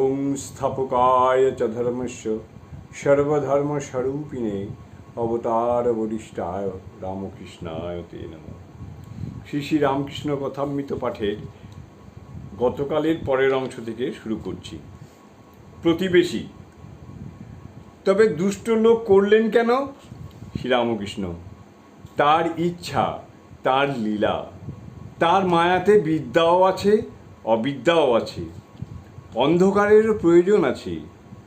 ওং স্থাপকায় চ ধর্মস্য সর্বধর্মস্বরূপিণে অবতার বরিষ্ঠায় রামকৃষ্ণায় তে নম। শ্রী শ্রী রামকৃষ্ণ কথামৃত পাঠের গতকালের পরের অংশ থেকে শুরু করছি। প্রতিবেশী, তবে দুষ্ট লোক করলেন কেন? শ্রীরামকৃষ্ণ, তার ইচ্ছা, তার লীলা, তার মায়াতে বিদ্যাও আছে, অবিদ্যাও আছে। অন্ধকারেরও প্রয়োজন আছে।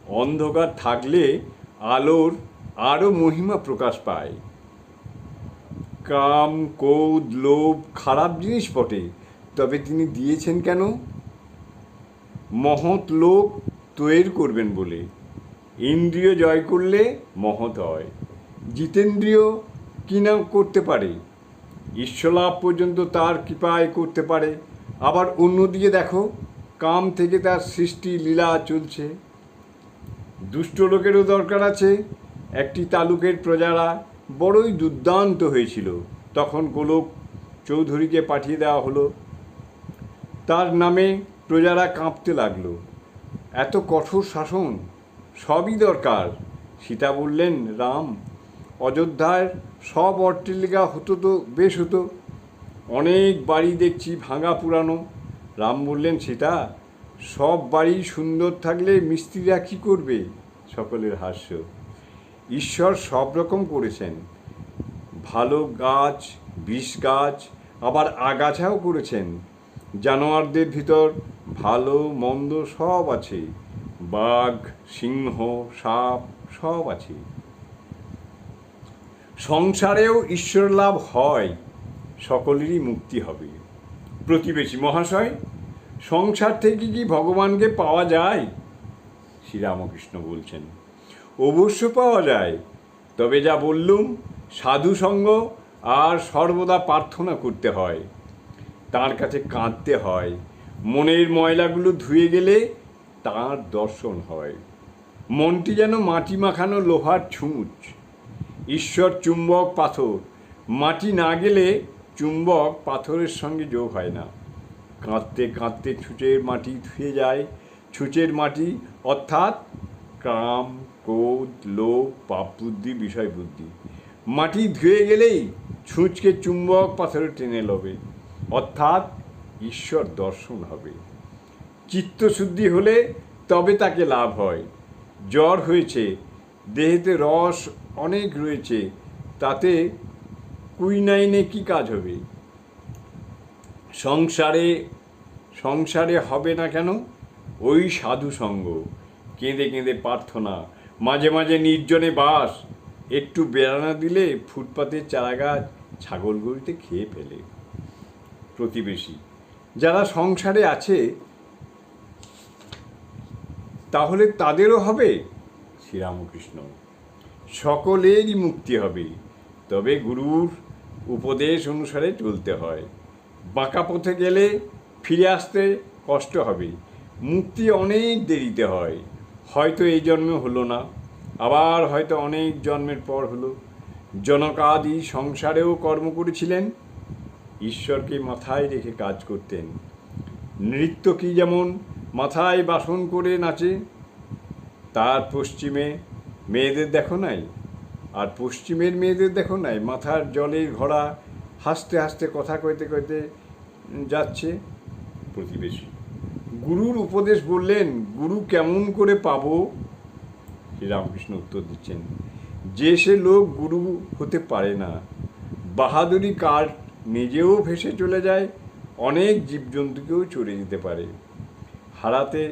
অন্ধকার থাকলে আলোর আরও মহিমা প্রকাশ পায়। কাম, ক্রোধ, লোভ, খারাপ জিনিস বটে। তবে তিনি দিয়েছেন কেন? মহৎ লোক তৈরি করবেন বলে। ইন্দ্রিয় জয় করলে মহৎ হয়। জিতেন্দ্রিয় কি না করতে পারে? ঈশ্বলাভ পর্যন্ত তার কৃপায় করতে পারে। আবার অন্যদিকে দেখো কাম থেকে তার সৃষ্টি লীলা চলছে। দুষ্ট লোকেরও দরকার আছে। একটি তালুকের প্রজারা বড়ই দুর্দান্ত হয়েছিল। তখন গোলক চৌধুরীকে পাঠিয়ে দেওয়া হলো। তার নামে প্রজারা কাঁপতে লাগল। এত কঠোর শাসন? সবই দরকার। সীতা বললেন, রাম, অযোধ্যার সব অট্টালিকা হতো তো, বেশ হতো। অনেক বাড়ি দেখছি ভাঙা পুরানো। রাম বললেন সীতা সব বাড়ি সুন্দর থাকলে মিস্ত্রিরা কী করবে? সকলের হাস্য। ঈশ্বর সব রকম করেছেন। ভালো গাছ, বিষ গাছ, আবার আগাছাও করেছেন। জানোয়ারদের ভিতর ভালো, মন্দ সব আছে। বাঘ, সিংহ, সাপ সব আছে। সংসারেও ঈশ্বর লাভ হয়, সকলেরই মুক্তি হবে। প্রতিবেশী মহাশয়, সংসার থেকে কি ভগবানকে পাওয়া যায়? শ্রীরামকৃষ্ণ বলছেন, অবশ্য পাওয়া যায়, তবে যা বললুম, সাধু সঙ্গ আর সর্বদা প্রার্থনা করতে হয়। তার কাছে কাঁদতে হয়, মনের ময়লাগুলো ধুয়ে গেলে তার দর্শন হয়। মনটি যেন মাটি মাখানো লোহার ছুঁচ ঈশ্বর চুম্বক পাথর, মাটি না গেলে চুম্বক পাথরের সঙ্গে যোগ হয় না। কাঁদতে কাঁদতে ছুঁচের মাটি ধুয়ে যায়। ছুঁচের মাটি অর্থাৎ কাম ক্রোধ, লোভ, পাপ বুদ্ধি, বিষয় বুদ্ধি। মাটি ধুয়ে গেলেই ছুঁচকে চুম্বক পাথরে টেনে লবে। অর্থাৎ ঈশ্বর দর্শন হবে। চিত্তশুদ্ধি হলে তবে তাকে লাভ হয়। জ্বর হয়েছে, দেহেতে রস অনেক রয়েছে, তাতে কুইনাইনে কি কাজ হবে? সংসারে সংসারে হবে না কেন? ওই সাধু সঙ্গ। কেঁদে কেঁদে প্রার্থনা। মাঝে মাঝে নির্জনে বাস। একটু বেড়ানা দিলে ফুটপাতের চারাগাছ ছাগল গরুতে খেয়ে ফেলে। প্রতিবেশী। যারা সংসারে আছে, তাহলে তাদেরও হবে? শ্রীরামকৃষ্ণ। সকলেরই মুক্তি হবে। তবে গুরুর উপদেশ অনুসারে চলতে হয়। বাঁকা পথে গেলে ফিরে আসতে কষ্ট হবে। মুক্তি অনেক দেরিতে হয়। হয়তো এই জন্মে হলো না, আবার হয়তো অনেক জন্মের পর হলো। জনকাদি সংসারেও কর্ম করেছিলেন, ঈশ্বরকে মাথায় রেখে কাজ করতেন। নৃত্য কি যেমন মাথায় বাসন করে নাচে, তার পশ্চিমে মেয়েদের দেখো নাই? আর পশ্চিমের মেয়েদের দেখো নাই মাথার জলের ঘোড়া হাসতে হাসতে কথা কইতে কইতে যাচ্ছে। প্রতিবেশী। গুরুর উপদেশ বললেন গুরু কেমন করে পাবো? শ্রীরামকৃষ্ণ উত্তর দিচ্ছেন যে সে লোক গুরু হতে পারে না বাহাদুরি কার নিজেও ভেসে চলে যায় অনেক জীবজন্তুকেও চলে যেতে পারে। হারাতে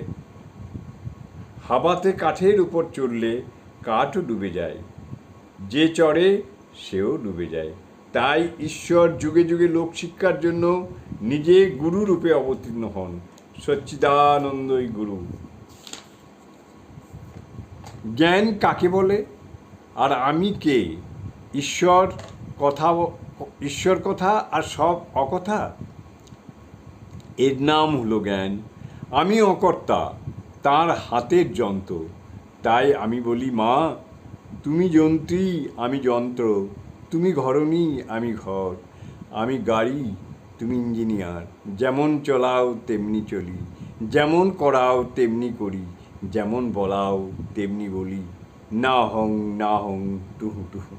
হাবাতে কাঠের উপর চড়লে কাঠও ডুবে যায়। যে চড়ে সেও ডুবে যায়। তাই ঈশ্বর যুগে যুগে লোকশিক্ষার জন্য নিজে গুরু রূপে অবতীর্ণ হন। সচ্চিদানন্দই গুরু। জ্ঞান কাকে বলে? আর আমি কে? ঈশ্বর কথা ঈশ্বর কথা আর সব অকথা? এর নাম হলো জ্ঞান। আমি অকর্তা, তার হাতের যন্ত্র। তাই আমি বলি, মা তুমি যন্ত্রী, আমি যন্ত্র। তুমি ঘরণী, আমি ঘর। আমি গাড়ি, তুমি ইঞ্জিনিয়ার। যেমন চলাও, তেমনি চলি। যেমন করাও, তেমনি করি। যেমন বলাও, তেমনি বলি। না হং না হং টুহু টুহু